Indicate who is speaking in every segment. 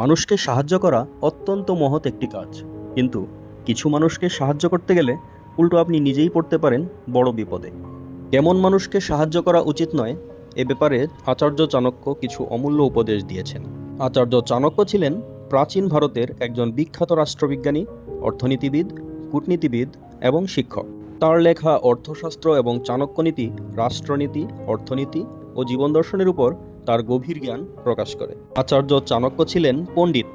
Speaker 1: মানুষকে সাহায্য করা অত্যন্ত মহৎ একটি কাজ। কিন্তু কিছু মানুষকে সাহায্য করতে গেলে উল্টো আপনি নিজেই পড়তে পারেন বড় বিপদে। কেমন মানুষকে সাহায্য করা উচিত নয়, এ ব্যাপারে আচার্য চাণক্য কিছু অমূল্য উপদেশ দিয়েছেন। আচার্য চাণক্য ছিলেন প্রাচীন ভারতের একজন বিখ্যাত রাষ্ট্রবিজ্ঞানী, অর্থনীতিবিদ, কূটনীতিবিদ এবং শিক্ষক। তার লেখা অর্থশাস্ত্র এবং চাণক্যনীতি রাষ্ট্রনীতি, অর্থনীতি ও জীবন দর্শনের উপর তার গভীর জ্ঞান প্রকাশ করে। আচার্য চাণক্য ছিলেন পণ্ডিত।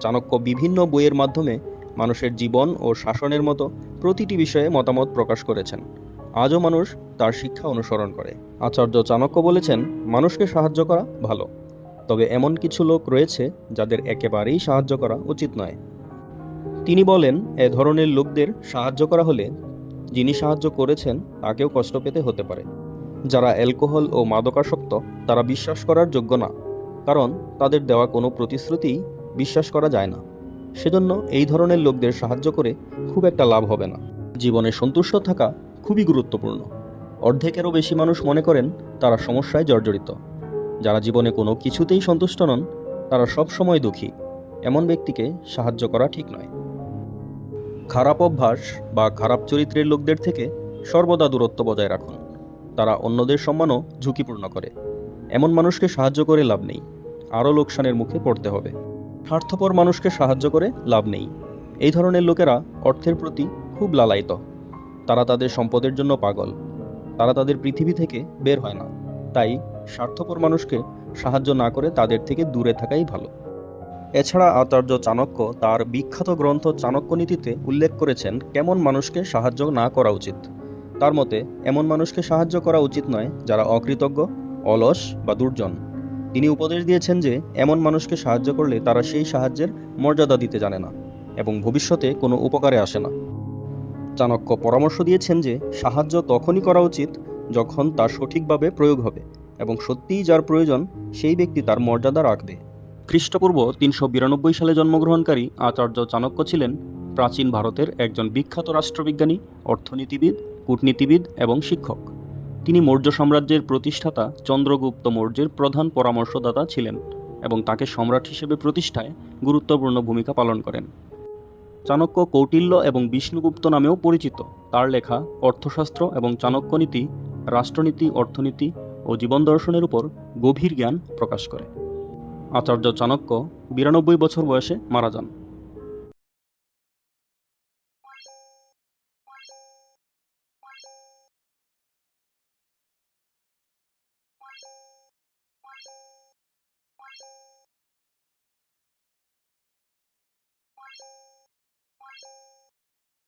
Speaker 1: চাণক্য বিভিন্ন বইয়ের মাধ্যমে মানুষের জীবন ও শাসনের মতো প্রতিটি বিষয়ে মতামত প্রকাশ করেছেন। আজও মানুষ তার শিক্ষা অনুসরণ করে। আচার্য চাণক্য বলেছেন, মানুষকে সাহায্য করা ভালো। তবে এমন কিছু লোক রয়েছে যাদের একেবারেই সাহায্য করা উচিত নয়। তিনি বলেন, এ ধরনের লোকদের সাহায্য করা হলে যিনি সাহায্য করেছেন, তাকেও কষ্ট পেতে হতে পারে। যারা অ্যালকোহল ও মাদকাসক্ত, তারা বিশ্বাস করার যোগ্য না। কারণ তাদের দেওয়া কোনো প্রতিশ্রুতিই বিশ্বাস করা যায় না। সেজন্য এই ধরনের লোকদের সাহায্য করে খুব একটা লাভ হবে না। জীবনে সন্তুষ্ট থাকা খুবই গুরুত্বপূর্ণ। অর্ধেকেরও বেশি মানুষ মনে করেন তারা সমস্যায় জর্জরিত। যারা জীবনে কোনো কিছুতেই সন্তুষ্ট নন, তারা সব সময় দুঃখী। এমন ব্যক্তিকে সাহায্য করা ঠিক নয়। খারাপ অভ্যাস বা খারাপ চরিত্রের লোকদের থেকে সর্বদা দূরত্ব বজায় রাখুন। তারা অন্যদের সম্মানও ঝুঁকিপূর্ণ করে। এমন মানুষকে সাহায্য করে লাভ নেই। আরও লোকসানের মুখে পড়তে হবে। স্বার্থপর মানুষকে সাহায্য করে লাভ নেই। এই ধরনের লোকেরা অর্থের প্রতি খুব লালায়িত। তারা তাদের সম্পদের জন্য পাগল। তারা তাদের পৃথিবী থেকে বের হয় না। তাই স্বার্থপর মানুষকে সাহায্য না করে তাদের থেকে দূরে থাকাই ভালো। এছাড়া আচার্য চাণক্য তার বিখ্যাত গ্রন্থ চাণক্যনীতিতে উল্লেখ করেছেন কেমন মানুষকে সাহায্য না করা উচিত। তার মতে, এমন মানুষকে সাহায্য করা উচিত নয় যারা অকৃতজ্ঞ, অলস বা দুর্জন। তিনি উপদেশ দিয়েছেন যে, এমন মানুষকে সাহায্য করলে তারা সেই সাহায্যের মর্যাদা দিতে জানে না এবং ভবিষ্যতে কোনো উপকারে আসে না। চাণক্য পরামর্শ দিয়েছেন যে, সাহায্য তখনই করা উচিত যখন তার সঠিকভাবে প্রয়োগ হবে এবং সত্যিই যার প্রয়োজন সেই ব্যক্তি তার মর্যাদা রাখবে। খ্রিস্টপূর্ব তিনশো বিরানব্বই সালে জন্মগ্রহণকারী আচার্য চাণক্য ছিলেন প্রাচীন ভারতের একজন বিখ্যাত রাষ্ট্রবিজ্ঞানী, অর্থনীতিবিদ কূটনীতিবিদ এবং শিক্ষক। তিনি মৌর্য সাম্রাজ্যের প্রতিষ্ঠাতা চন্দ্রগুপ্ত মৌর্যের প্রধান পরামর্শদাতা ছিলেন এবং তাকে সম্রাট হিসেবে প্রতিষ্ঠায় গুরুত্বপূর্ণ ভূমিকা পালন করেন। চাণক্য কৌটিল্য এবং বিষ্ণুগুপ্ত নামেও পরিচিত। তার লেখা অর্থশাস্ত্র এবং চাণক্যনীতি রাষ্ট্রনীতি, অর্থনীতি ও জীবন দর্শনের উপর গভীর জ্ঞান প্রকাশ করে। আচার্য চাণক্য বিরানব্বই বছর বয়সে মারা যান।